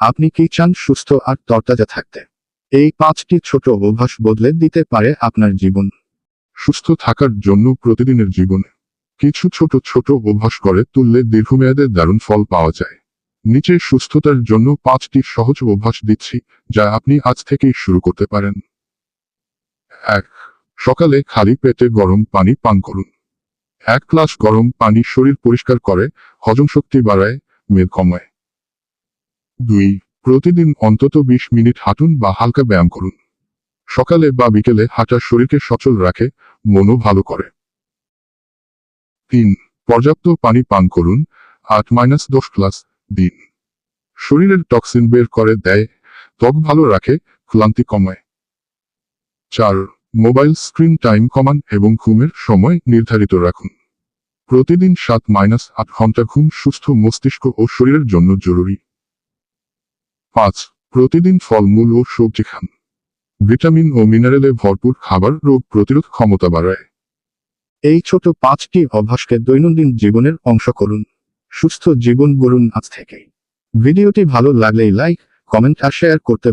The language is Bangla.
আপনি কি চান সুস্থ আর তরতাজা থাকতে? এই পাঁচটি ছোট অভ্যাস বদলে দিতে পারে আপনার জীবন। সুস্থ থাকার জন্য প্রতিদিনের জীবনে। কিছু ছোট ছোট অভ্যাস করে তুললে দীর্ঘমেয়াদে দারুণ ফল পাওয়া যায়। নিচে সুস্থতার জন্য পাঁচটি সহজ অভ্যাস দিচ্ছি, যা আপনি আজ থেকেই শুরু করতে পারেন। এক, সকালে খালি পেটে গরম পানি পান করুন। এক গ্লাস গরম পানি শরীর পরিষ্কার করে, হজম শক্তি বাড়ায়, মেদ কমায়। দুই, প্রতিদিন অন্তত বিশ মিনিট হাঁটুন বা হালকা ব্যায়াম করুন। সকালে বা বিকেলে হাঁটা শরীরকে সচল রাখে, মনও ভালো করে। তিন, পর্যাপ্ত পানি পান করুন, আট মাইনাস দশ গ্লাস দিন। শরীরের টক্সিন বের করে দেয়, ত্বক ভালো রাখে, ক্লান্তি কমায়। চার, মোবাইল স্ক্রিন টাইম কমান এবং ঘুমের সময় নির্ধারিত রাখুন। প্রতিদিন সাত মাইনাস আট ঘণ্টা ঘুম, সুস্থ মস্তিষ্ক ও শরীরের জন্য জরুরি। পাঁচ, প্রতিদিন ফলমূল ও সবজি খান। ভিটামিন ও মিনারেলে ভরপুর খাবার রোগ প্রতিরোধ ক্ষমতা বাড়ায়। এই ছোট পাঁচটি অভ্যাসকে দৈনন্দিন জীবনের অংশ করুন। সুস্থ জীবন গড়ুন আজ থেকেই। ভিডিওটি ভালো লাগলেই লাইক, কমেন্ট আর শেয়ার করতে